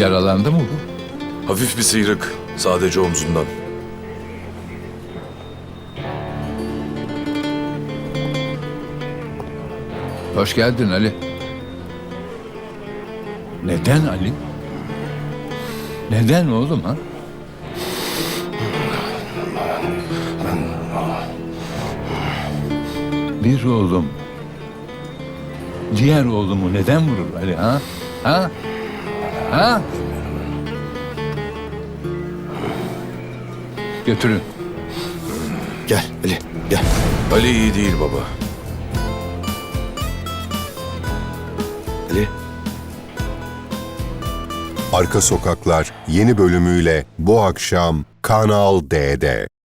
Yaralandı mı bu? Hafif bir sıyrık. Sadece omzundan. Hoş geldin Ali. Neden Ali? Neden oğlum ha? Bir oğlum diğer oğlumu neden vurur Ali ha? Ha? Ha? Götürün. Gel Ali gel. Ali iyi değil baba. Ali. Arka Sokaklar yeni bölümüyle bu akşam Kanal D'de.